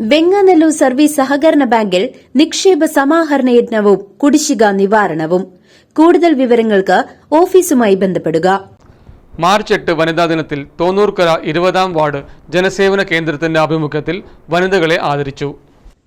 Venganallur service സഹകരണ ബാങ്കിൽ നിക്ഷേപ സമാഹരണ യജ്ഞവും കുടിശ്ശിക നിവാരണവും. കൂടുതൽ വിവരങ്ങൾക്ക് ഓഫീസുമായി ബന്ധപ്പെടുക. മാർച്ച് എട്ട് വനിതാ ദിനത്തിൽ തോന്നൂർക്കര ഇരുപതാം വാർഡ് ജനസേവന കേന്ദ്രത്തിന്റെ ആഭിമുഖ്യത്തിൽ വനിതകളെ ആദരിച്ചു.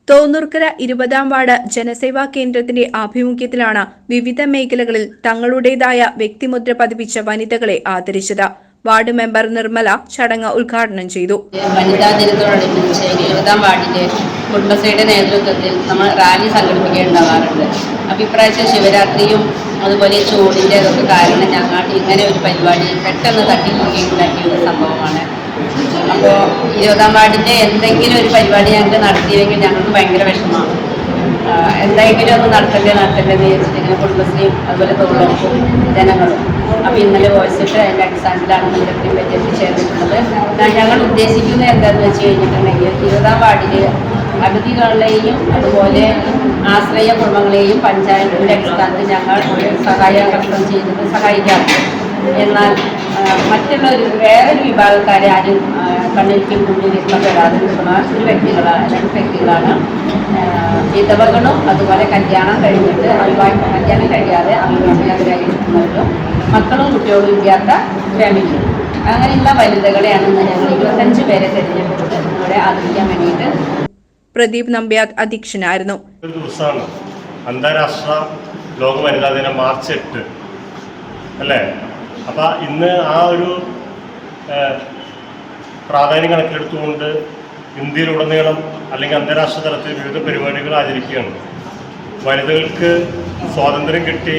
തോന്നൂർക്കര ഇരുപതാം വാർഡ് ജനസേവാ കേന്ദ്രത്തിന്റെ ആഭിമുഖ്യത്തിലാണ് വിവിധ മേഖലകളിൽ തങ്ങളുടേതായ വ്യക്തിമുദ്ര പതിപ്പിച്ച വനിതകളെ ആദരിച്ചത്. വാർഡ് മെമ്പർ നിർമ്മല ചടങ്ങ് ഉദ്ഘാടനം ചെയ്തു. വനിതാ ദിനത്തോടനുബന്ധിച്ച് എഴുപതാം വാർഡിന്റെ കുടുംബശ്രീയുടെ നേതൃത്വത്തിൽ നമ്മൾ റാലി സംഘടിപ്പിക്കുകയുണ്ടാവാറുണ്ട്. ഇപ്രാവശ്യം ശിവരാത്രിയും അതുപോലെ ചൂടിന്റെ ഇതൊക്കെ കാരണം ഞങ്ങൾ ഇങ്ങനെ ഒരു പരിപാടി പെട്ടെന്ന് തട്ടിക്കൂട്ടി ഉണ്ടാക്കിയ ഒരു സംഭവമാണ്. അപ്പോൾ ഇരുപതാം വാർഡിന്റെ എന്തെങ്കിലും ഒരു പരിപാടി ഞങ്ങൾക്ക് നടത്തിയില്ലെങ്കിൽ ഞങ്ങൾക്ക് ഭയങ്കര വിഷമമാണ്. എന്തെങ്കിലും ഒന്ന് നടത്തണ്ടേ നടത്തണ്ടേ എന്ന് ഇങ്ങനെ കുടുംബശ്രീയും അതുപോലെ തൊഴിലുറപ്പും ജനങ്ങളും അപ്പോൾ ഇന്നലെ വോയിച്ചിട്ട് അതിന്റെ അടിസ്ഥാനത്തിലാണ് നമ്മൾ ബജറ്റ് ഞാൻ- ഞങ്ങൾ ഉദ്ദേശിക്കുന്നത് എന്താണെന്ന് വെച്ച് കഴിഞ്ഞിട്ടുണ്ടെങ്കിൽ ഇരുപതാം വാർഡിൽ അതിഥികളെയും അതുപോലെ ആശ്രയ കുടുംബങ്ങളെയും പഞ്ചായത്തിന്റെ അടിസ്ഥാനത്തിൽ ഞങ്ങൾ സഹായകർത്തം ചെയ്തത് സഹായിക്കാറുണ്ട് എന്നാൽ മറ്റുള്ള ഒരു വേറൊരു വിഭാഗക്കാരെ ആരും കണ്ണിലേക്ക് മുന്നിൽ ഇഷ്ടപ്പെടാതെ നിൽക്കുന്ന ഒരു വ്യക്തികളാണ് രണ്ട് വ്യക്തികളാണ്. വിധവകളും അതുപോലെ കല്യാണം കഴിഞ്ഞിട്ട് അവിവാഹിത കല്യാണം കഴിയാതെ മക്കളും ഫാമിലി അങ്ങനെയുള്ള വനിതകളെയാണ് ഞങ്ങൾ ഇരുപത്തഞ്ച് പേരെ തിരഞ്ഞെടുത്തത്. ഇവിടെ ആദരിക്കാൻ വേണ്ടിയിട്ട് പ്രദീപ് നമ്പ്യാർ അധ്യക്ഷനായിരുന്നു. ഒരു ദിവസമാണ്. അന്താരാഷ്ട്ര ലോക വനിതാ ദിനം മാർച്ച് എട്ട്. അല്ലേ? അപ്പം ഇന്ന് ആ ഒരു പ്രാധാന്യം കണക്കിലെടുത്തുകൊണ്ട് ഇന്ത്യയിലുടനീളം അല്ലെങ്കിൽ അന്താരാഷ്ട്ര തലത്തിൽ വിവിധ പരിപാടികൾ ആചരിക്കുകയാണ്. വനിതകൾക്ക് സ്വാതന്ത്ര്യം കിട്ടി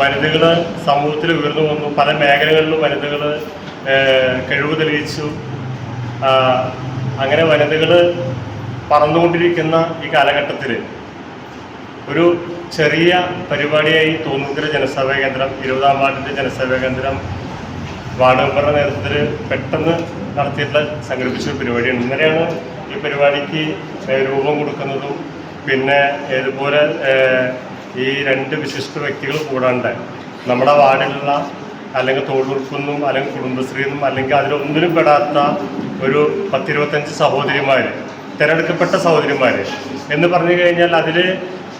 വനിതകൾ സമൂഹത്തിൽ ഉയർന്നു വന്നു. പല മേഖലകളിലും വനിതകൾ കഴിവ് തെളിയിച്ചു. അങ്ങനെ വനിതകൾ പറന്നുകൊണ്ടിരിക്കുന്ന ഈ കാലഘട്ടത്തിൽ ഒരു ചെറിയ പരിപാടിയായി തോന്നൂക്കര ജനസേവാ കേന്ദ്രം ഇരുപതാം വാർഡിന്റെ ജനസേവാ കേന്ദ്രം വാർഡ് മെമ്പറുടെ നേതൃത്വത്തിൽ പെട്ടെന്ന് നടത്തിയിട്ടുള്ള സംഘടിപ്പിച്ച ഒരു പരിപാടിയാണ്. ഇന്നലെയാണ് ഈ പരിപാടിക്ക് രൂപം കൊടുക്കുന്നതും പിന്നെ ഇതുപോലെ ഈ രണ്ട് വിശിഷ്ട വ്യക്തികൾ കൂടാണ്ട് നമ്മുടെ വാർഡിലുള്ള അല്ലെങ്കിൽ തൊഴിലുറപ്പെന്നും അല്ലെങ്കിൽ കുടുംബശ്രീന്നും അല്ലെങ്കിൽ അതിലൊന്നിനും പെടാത്ത ഒരു പത്തിരുപത്തഞ്ച് സഹോദരിമാർ തിരഞ്ഞെടുക്കപ്പെട്ട സഹോദരിമാർ എന്ന് പറഞ്ഞു കഴിഞ്ഞാൽ അതിൽ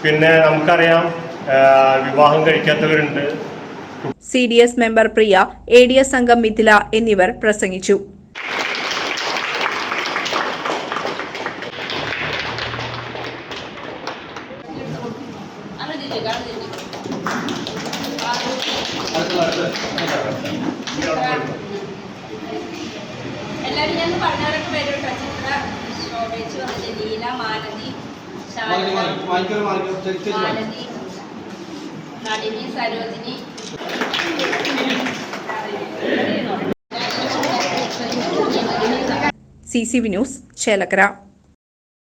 പിന്നെ നമുക്കറിയാം വിവാഹം കഴിക്കാത്തവരുണ്ട്. C D S member Priya A D S അംഗം മിഥില എന്നിവർ പ്രസംഗിച്ചു. എല്ലാവരും ഞാൻ പറഞ്ഞവരൊക്കെ വരും കേട്ടോ ചിത്ര ശോഭിച്ച് വന്നിട്ട് Leela Malathi. Malathi Nalini Sarojini. C C V news Chelakkara